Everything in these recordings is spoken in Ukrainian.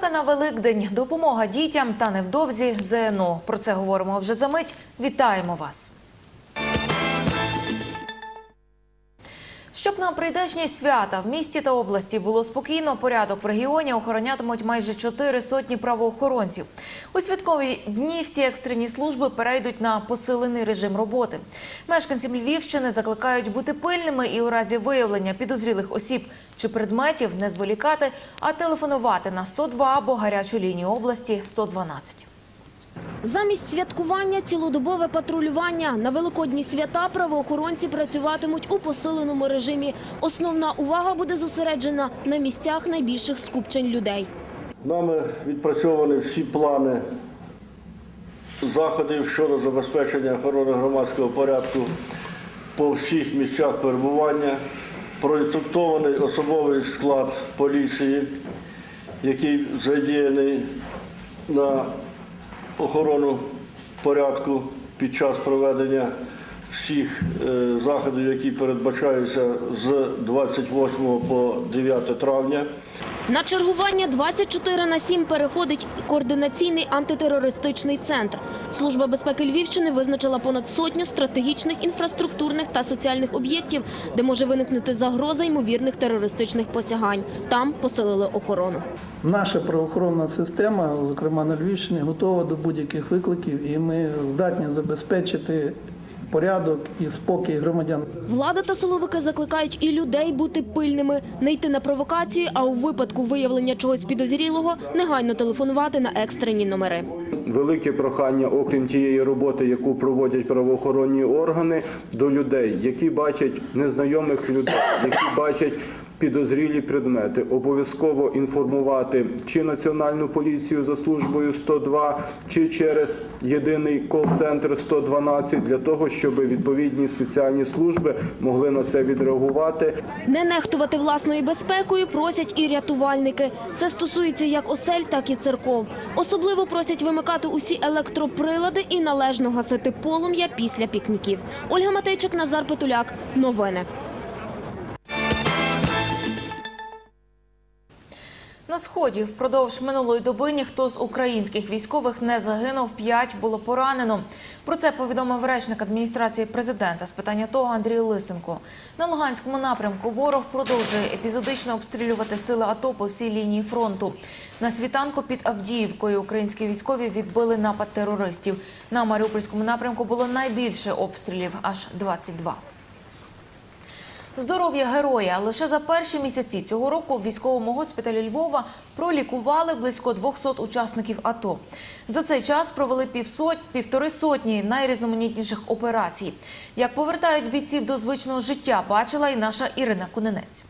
Безпека на Великдень, допомога дітям та невдовзі ЗНО. Про це говоримо вже за мить. Вітаємо вас. Щоб на прийдешні свята в місті та області було спокійно, порядок в регіоні охоронятимуть майже чотири сотні правоохоронців. У святкові дні всі екстрені служби перейдуть на посилений режим роботи. Мешканців Львівщини закликають бути пильними і у разі виявлення підозрілих осіб чи предметів не зволікати, а телефонувати на 102 або гарячу лінію області 112. Замість святкування цілодобове патрулювання. На великодні свята правоохоронці працюватимуть у посиленому режимі. Основна увага буде зосереджена на місцях найбільших скупчень людей. Нами відпрацьовані всі плани заходів щодо забезпечення охорони громадського порядку по всіх місцях перебування. Проінструктований особовий склад поліції, який задіяний на охорону порядку під час проведення всіх е, заходів, які передбачаються з 28 по 9 травня. На чергування 24 на 7 переходить координаційний антитерористичний центр. Служба безпеки Львівщини визначила понад сотню стратегічних інфраструктурних та соціальних об'єктів, де може виникнути загроза ймовірних терористичних посягань. Там посилили охорону. Наша правоохоронна система, зокрема на Львівщині, готова до будь-яких викликів, і ми здатні забезпечити порядок і спокій громадян. Влада та силовики закликають і людей бути пильними, не йти на провокації, а у випадку виявлення чогось підозрілого негайно телефонувати на екстрені номери. Велике прохання, окрім тієї роботи, яку проводять правоохоронні органи, до людей, які бачать незнайомих людей, які бачать підозрілі предмети, обов'язково інформувати чи національну поліцію за службою 102, чи через єдиний кол-центр 112, для того, щоб відповідні спеціальні служби могли на це відреагувати. Не нехтувати власною безпекою просять і рятувальники. Це стосується як осель, так і церков. Особливо просять вимикати усі електроприлади і належно гасити полум'я після пікніків. Ольга Матейчик, Назар Петуляк. Новини. На сході впродовж минулої доби ніхто з українських військових не загинув, п'ять було поранено. Про це повідомив речник адміністрації президента з питання того Андрій Лисенко. На Луганському напрямку ворог продовжує епізодично обстрілювати сили АТО по всій лінії фронту. На світанку під Авдіївкою українські військові відбили напад терористів. На Маріупольському напрямку було найбільше обстрілів аж 22. Здоров'я героя лише за перші місяці цього року в військовому госпіталі Львова пролікували близько 200 учасників АТО. За цей час провели півсот, півтори сотні найрізноманітніших операцій. Як повертають бійців до звичного життя, бачила і наша Ірина Кунинець.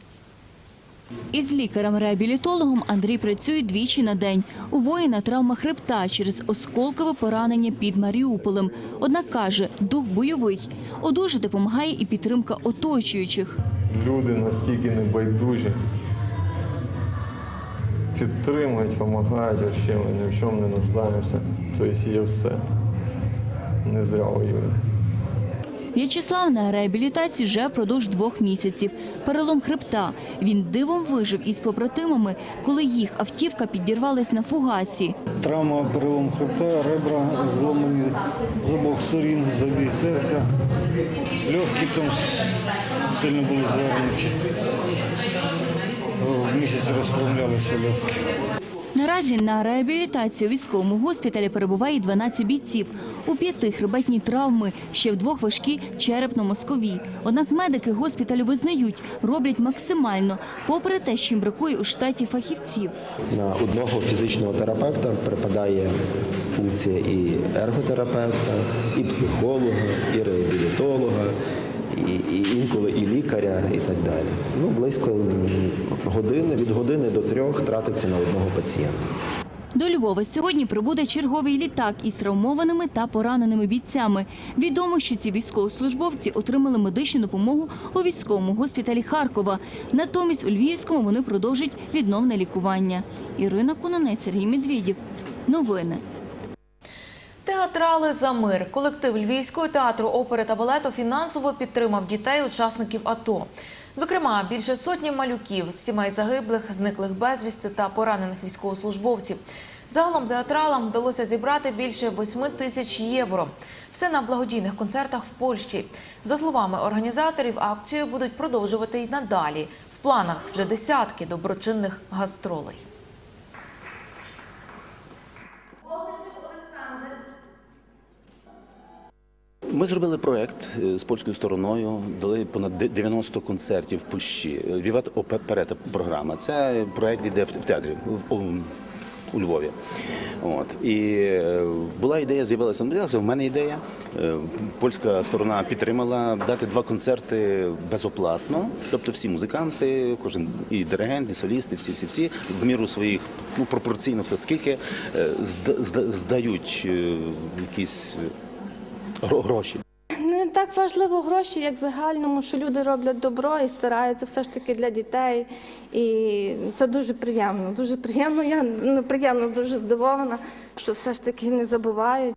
Із лікарем-реабілітологом Андрій працює двічі на день. У воїна травма хребта через осколкове поранення під Маріуполем. Однак каже, дух бойовий. Одужати допомагає і підтримка оточуючих. люди настільки небайдужі. Підтримують, допомагають, ми ні в чому не нуждаємося. Тобто є все. Не зря воюємо. В'ячеслав на реабілітації вже впродовж двох місяців. Перелом хребта. Він дивом вижив із побратимами, коли їх автівка підірвалась на фугасі. Травма перелом хребта, ребра зломані з обох сторін, забій серця. Легкі там сильно були звернуті. Місяць розправлялися легкі. Наразі на реабілітацію у військовому госпіталі перебуває 12 бійців. У п'яти хребетні травми, ще в двох важкі черепно-мозкові. Однак медики госпіталю визнають, роблять максимально, попри те, що їм бракує у штаті фахівців. На одного фізичного терапевта припадає функція і ерготерапевта, і психолога, і реабілітолога, і, і інколи і лікаря, і так далі. Ну, близько години, від години до трьох тратиться на одного пацієнта. До Львова сьогодні прибуде черговий літак із травмованими та пораненими бійцями. Відомо, що ці військовослужбовці отримали медичну допомогу у військовому госпіталі Харкова. Натомість у Львівському вони продовжать відновне лікування. Ірина Кунонець, Сергій Медведєв. Новини. Театрали за мир. Колектив Львівського театру опери та балету фінансово підтримав дітей учасників АТО. Зокрема, більше сотні малюків сімей загиблих, зниклих безвісти та поранених військовослужбовців. Загалом театралам вдалося зібрати більше 8 тисяч євро. Все на благодійних концертах в Польщі. За словами організаторів, акцію будуть продовжувати й надалі. В планах вже десятки доброчинних гастролей. Ми зробили проект е, з польською стороною, дали понад 90 концертів в Польщі. Віват оперета програма. Це проект йде в театрі у, Львові. От і е, була ідея, з'явилася з'явилася в мене ідея. Е, Польська сторона підтримала дати два концерти безоплатно. Тобто всі музиканти, кожен і диригент, і солісти, всі, всі, всі в міру своїх ну пропорційно хто скільки зда- зда- здають якісь гроші. Не так важливо гроші, як в загальному, що люди роблять добро і стараються все ж таки для дітей. І це дуже приємно. Дуже приємно. Я неприємно дуже здивована, що все ж таки не забувають.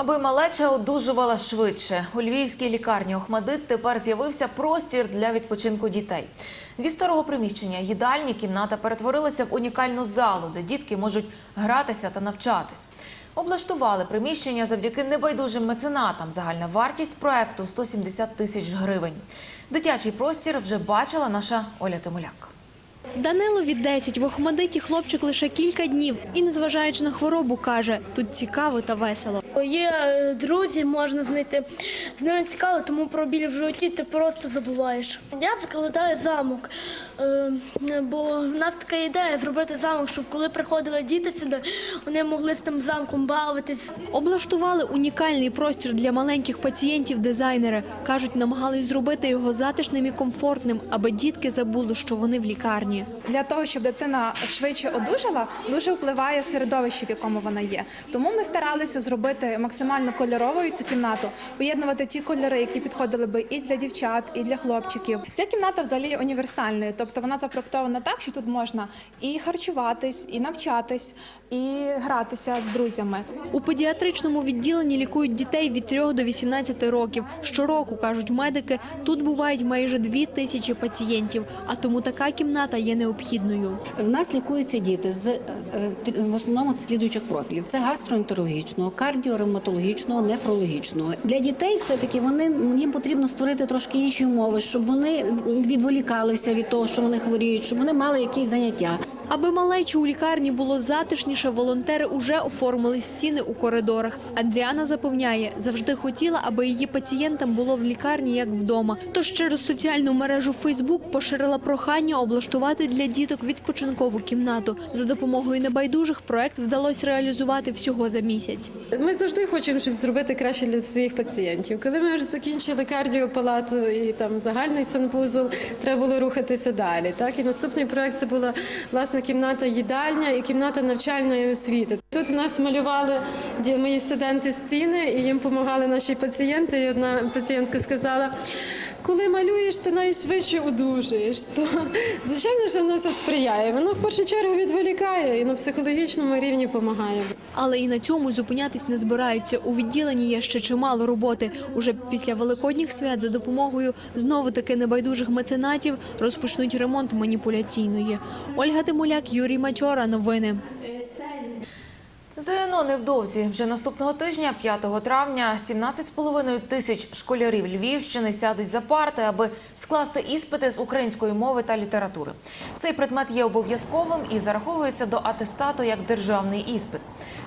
Аби малеча одужувала швидше, у львівській лікарні Охмадит тепер з'явився простір для відпочинку дітей. Зі старого приміщення їдальні кімната перетворилася в унікальну залу, де дітки можуть гратися та навчатись. Облаштували приміщення завдяки небайдужим меценатам. Загальна вартість проекту 170 тисяч гривень. Дитячий простір вже бачила наша Оля Тимуляк. Данилові 10, в Охмадиті хлопчик лише кілька днів. І незважаючи на хворобу, каже, тут цікаво та весело. Є е, друзі, можна знайти. З ними цікаво, тому про біль в животі ти просто забуваєш. Я закладаю замок, е, бо в нас така ідея зробити замок, щоб коли приходили діти сюди, вони могли з тим замком бавитись. Облаштували унікальний простір для маленьких пацієнтів дизайнери. Кажуть, намагались зробити його затишним і комфортним, аби дітки забули, що вони в лікарні. Для того, щоб дитина швидше одужала, дуже впливає середовище, в якому вона є. Тому ми старалися зробити максимально кольоровою цю кімнату, поєднувати ті кольори, які підходили би і для дівчат, і для хлопчиків. Ця кімната взагалі є універсальною, тобто вона запроектована так, що тут можна і харчуватись, і навчатись, і гратися з друзями. У педіатричному відділенні лікують дітей від 3 до 18 років. Щороку, кажуть медики, тут бувають майже дві тисячі пацієнтів, а тому така кімната є необхідною. В нас лікуються діти з е, в основному слідуючих профілів: це гастроентерологічного, кардіоревматологічного, нефрологічного. Для дітей все-таки вони їм потрібно створити трошки інші умови, щоб вони відволікалися від того, що вони хворіють, щоб вони мали якісь заняття. Аби малечу у лікарні було затишніше, волонтери уже оформили стіни у коридорах. Андріана запевняє, завжди хотіла, аби її пацієнтам було в лікарні як вдома. Тож через соціальну мережу Фейсбук поширила прохання облаштувати для діток відпочинкову кімнату. За допомогою небайдужих проект вдалося реалізувати всього за місяць. Ми завжди хочемо щось зробити краще для своїх пацієнтів. Коли ми вже закінчили кардіопалату і там загальний санвузол, треба було рухатися далі. Так і наступний проект це була власне кімната їдальня і кімната навчальної освіти. Тут в нас малювали мої студенти стіни, і їм допомагали наші пацієнти. І одна пацієнтка сказала. Коли малюєш, ти найшвидше одужуєш. То звичайно, що воно все сприяє. Воно в першу чергу відволікає і на психологічному рівні допомагає. Але і на цьому зупинятись не збираються. У відділенні є ще чимало роботи. Уже після великодніх свят за допомогою знову таки небайдужих меценатів розпочнуть ремонт маніпуляційної. Ольга Тимуляк, Юрій Мачора. Новини. ЗНО невдовзі. Вже наступного тижня, 5 травня, 17,5 тисяч школярів Львівщини сядуть за парти, аби скласти іспити з української мови та літератури. Цей предмет є обов'язковим і зараховується до атестату як державний іспит.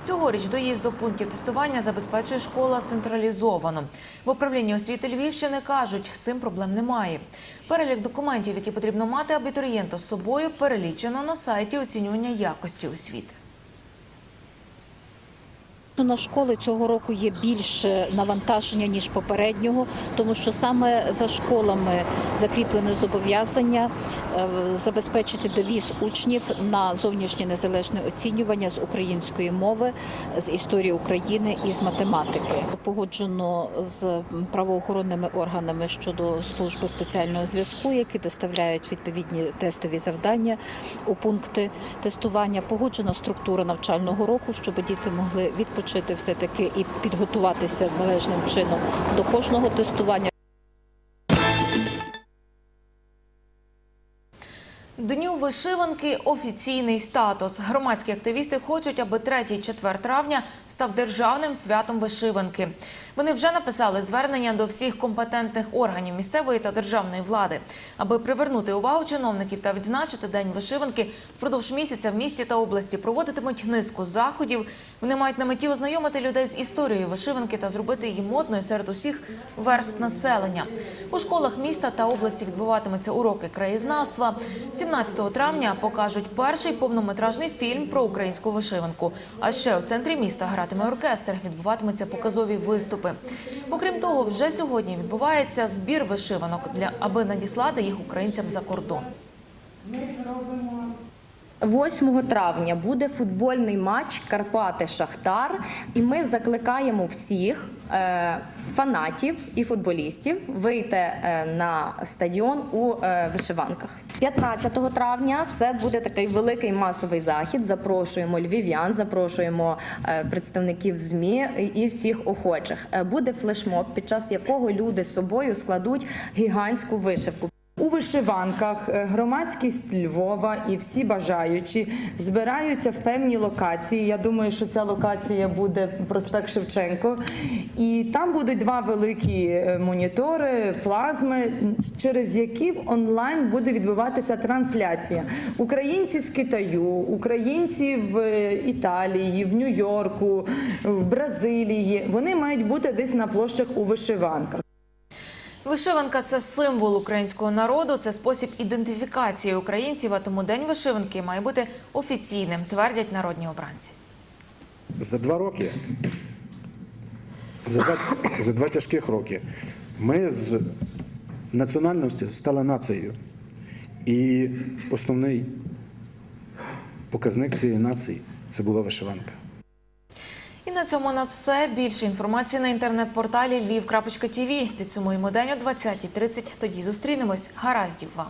Цьогоріч доїзд до пунктів тестування забезпечує школа централізовано. В управлінні освіти Львівщини кажуть, з цим проблем немає. Перелік документів, які потрібно мати абітурієнту з собою, перелічено на сайті оцінювання якості освіти. На школи цього року є більше навантаження ніж попереднього, тому що саме за школами закріплене зобов'язання е, забезпечити довіз учнів на зовнішнє незалежне оцінювання з української мови, з історії України і з математики. Погоджено з правоохоронними органами щодо служби спеціального зв'язку, які доставляють відповідні тестові завдання у пункти тестування. Погоджена структура навчального року, щоб діти могли відпочити долучити все-таки і підготуватися належним чином до кожного тестування. Дню вишиванки офіційний статус. Громадські активісти хочуть, аби 3-4 травня став державним святом вишиванки. Вони вже написали звернення до всіх компетентних органів місцевої та державної влади, аби привернути увагу чиновників та відзначити день вишиванки. Впродовж місяця в місті та області проводитимуть низку заходів. Вони мають на меті ознайомити людей з історією вишиванки та зробити її модною серед усіх верств населення. У школах міста та області відбуватимуться уроки краєзнавства. 17 травня покажуть перший повнометражний фільм про українську вишиванку. А ще в центрі міста гратиме оркестр. Відбуватимуться показові виступи. Окрім того, вже сьогодні відбувається збір вишиванок для аби надіслати їх українцям за кордон. 8 травня буде футбольний матч Карпати Шахтар, і ми закликаємо всіх е, фанатів і футболістів вийти е, на стадіон у е, вишиванках. 15 травня це буде такий великий масовий захід. Запрошуємо львів'ян, запрошуємо представників змі і всіх охочих. Буде флешмоб, під час якого люди з собою складуть гігантську вишивку. У вишиванках е, громадськість Львова і всі бажаючі збираються в певній локації. Я думаю, що ця локація буде проспект Шевченко. І там будуть два великі е, монітори, плазми, через які в онлайн буде відбуватися трансляція. Українці з Китаю, українці в е, Італії, в Нью-Йорку, в Бразилії. Вони мають бути десь на площах у вишиванках. Вишиванка це символ українського народу, це спосіб ідентифікації українців. А тому день вишиванки має бути офіційним, твердять народні обранці. За два роки, за два, за два тяжких роки, ми з національності стали нацією. І основний показник цієї нації це була вишиванка. На цьому у нас все. Більше інформації на інтернет-порталі Львів.тв. Підсумуємо день о 20.30. Тоді зустрінемось. Гараздів вам.